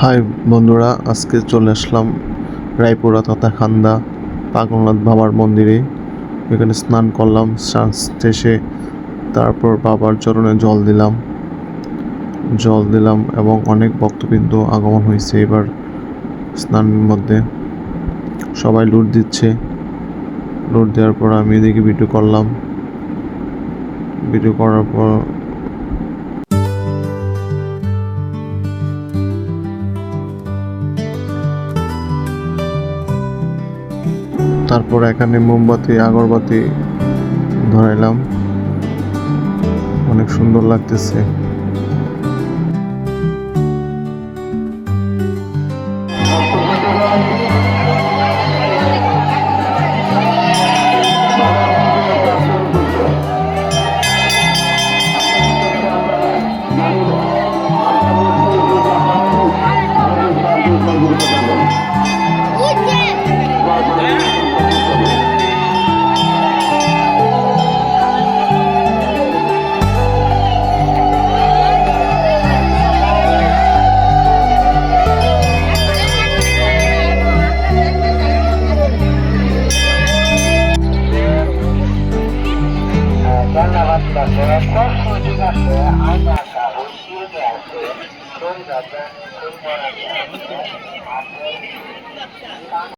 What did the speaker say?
High বন্ধুরা, আজকে চলে আসলাম রায়পুরা তথা খান্দা পাগলনাথ বাবার মন্দিরে। এখানে স্নান করলাম, স্নান শেষে তারপর বাবার চরণে জল দিলাম। জল দিলাম এবং অনেক ভক্তবৃন্দ আগমন হয়েছে এবার স্নানের মধ্যে। সবাই লুট দিচ্ছে। লুট দেওয়ার পর আমি এদিকে ভিডিও করলাম। ভিডিও করার পর তারপর এখানে মোমবাতি আগরবাতি ধরাইলাম। অনেক সুন্দর লাগতেছে। ধন্যবাদ কষ্ট আছে আমরা উচিত আছে সুন্দর সুন্দর আছে